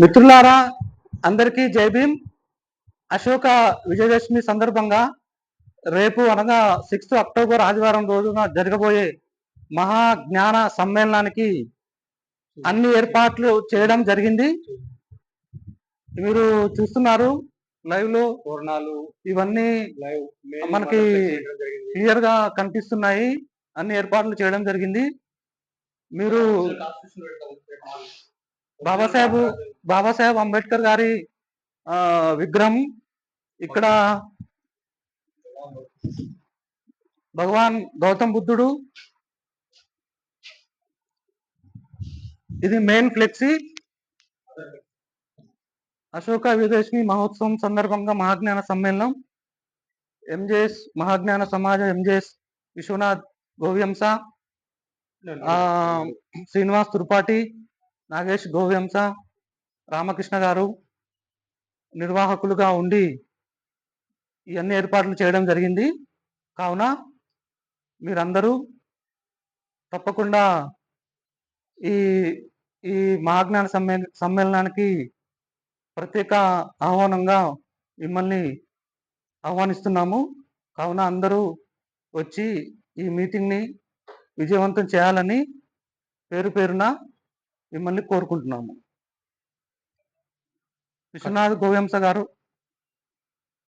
మిత్రులారా అందరికీ జై భీమ్. అశోక విజయదశమి సందర్భంగా రేపు అనగా సిక్స్త్ అక్టోబర్ ఆదివారం రోజున జరగబోయే మహా జ్ఞాన సమ్మేళనానికి అన్ని ఏర్పాట్లు చేయడం జరిగింది. మీరు చూస్తున్నారు లైవ్లో పూర్ణాలు ఇవన్నీ లైవ్ మనకి క్లియర్గా కనిపిస్తున్నాయి. అన్ని ఏర్పాట్లు చేయడం జరిగింది. మీరు బాబాసాహెబ్ బాబాసాహెబ్ అంబేద్కర్ గారి ఆ, విగ్రహం ఇక్కడ భగవాన్ గౌతమ్ బుద్ధుడు ఇది మెయిన్ ఫ్లెక్సీ అశోక విదేశీ మహోత్సవం సందర్భంగా మహాజ్ఞాన సమ్మేళనం. ఎంజేఎస్ మహాజ్ఞాన సమాజ ఎంజేఎస్ విశ్వనాథ్ గోవ్యంస శ్రీనివాస్ త్రిపాఠి నాగేష్ గోవ్యంస రామకృష్ణ గారు నిర్వాహకులుగా ఉండి ఇవన్నీ ఏర్పాట్లు చేయడం జరిగింది. కావున మీరందరూ తప్పకుండా ఈ ఈ మహాజ్ఞాన సమ్మే సమ్మేళనానికి ప్రత్యేక ఆహ్వానంగా మిమ్మల్ని ఆహ్వానిస్తున్నాము. కావున అందరూ వచ్చి ఈ మీటింగ్ని విజయవంతం చేయాలని పేరు పేరున మిమ్మల్ని కోరుకుంటున్నాము. విశ్వనాథ్ గోవింస గారు